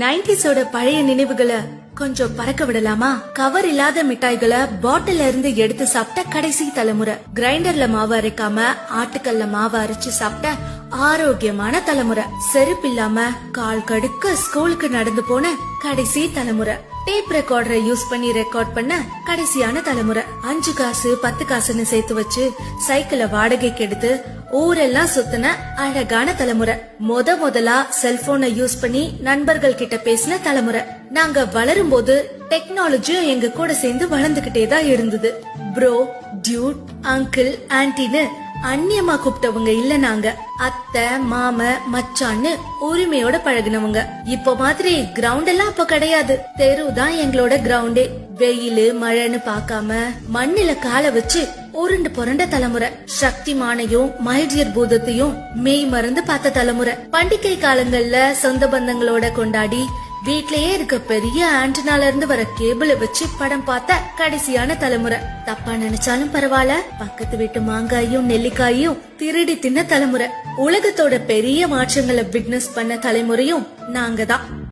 நைன்டிஸோட பழைய நினைவுகளை கொஞ்சம் பறக்க விடலாமா? கவர் இல்லாத மிட்டாய்களை பாட்டில இருந்து எடுத்து சாப்பிட்ட கடைசி தலைமுறை. கிரைண்டர்ல மாவு அரைக்காம ஆட்டுக்கல்ல மாவு அரைச்சு சாப்பிட்ட ஆரோக்கியமான தலைமுறை. செருப்பு இல்லாம கால் கடுக்க ஸ்கூலுக்கு நடந்து போன கடைசி தலைமுறை. டேப் ரெக்கார்டரை யூஸ் பண்ணி ரெக்கார்ட் பண்ண கடைசியான தலைமுறை. அஞ்சு காசு பத்து காசுன்னு சேர்த்து வச்சு சைக்கிளை வாடகைக்கு எடுத்து ஊரெல்லாம் சுத்தின அழகான தலைமுறை. முத முதலா செல்போனை யூஸ் பண்ணி நண்பர்கள் கிட்ட பேசின தலைமுறை. நாங்க வளரும் போது டெக்னாலஜியும் எங்க கூட சேர்ந்து வளர்ந்துகிட்டே தான் இருந்தது. ப்ரோ டியூட் அங்கிள் ஆன்டின்னு அந்நியமா கூப்பிட்டவங்க இல்ல நாங்க. அத்தை மாம மச்சான்னு உரிமையோட பழகுனவங்க. இப்போ மாதிரி கிரவுண்ட் எல்லாம் அப்ப கிடையாது. தெரு தான் எங்களோட கிரவுண்டே வெயிலு மழைன்னு பார்க்காம மண்ணில கால வச்சு உருண்டு புரண்ட தலைமுறை. சக்திமானையும் மைடியர் பூதத்தையும் மெய் மறந்து பார்த்த தலைமுறை. பண்டிகை காலங்கள்ல சொந்த பந்தங்களோட கொண்டாடி வீட்லயே இருக்க பெரிய ஆண்டனால இருந்து வர கேபிளை வச்சு படம் பார்த்த கடைசியான தலைமுறை. தப்பா நினைச்சாலும் பரவாயில்ல. பக்கத்து வீட்டு மாங்காயும் நெல்லிக்காயும் திருடி தின்ன தலைமுறை. உலகத்தோட பெரிய மாற்றங்களை பிட்னஸ் பண்ண தலைமுறையும் நாங்க தான்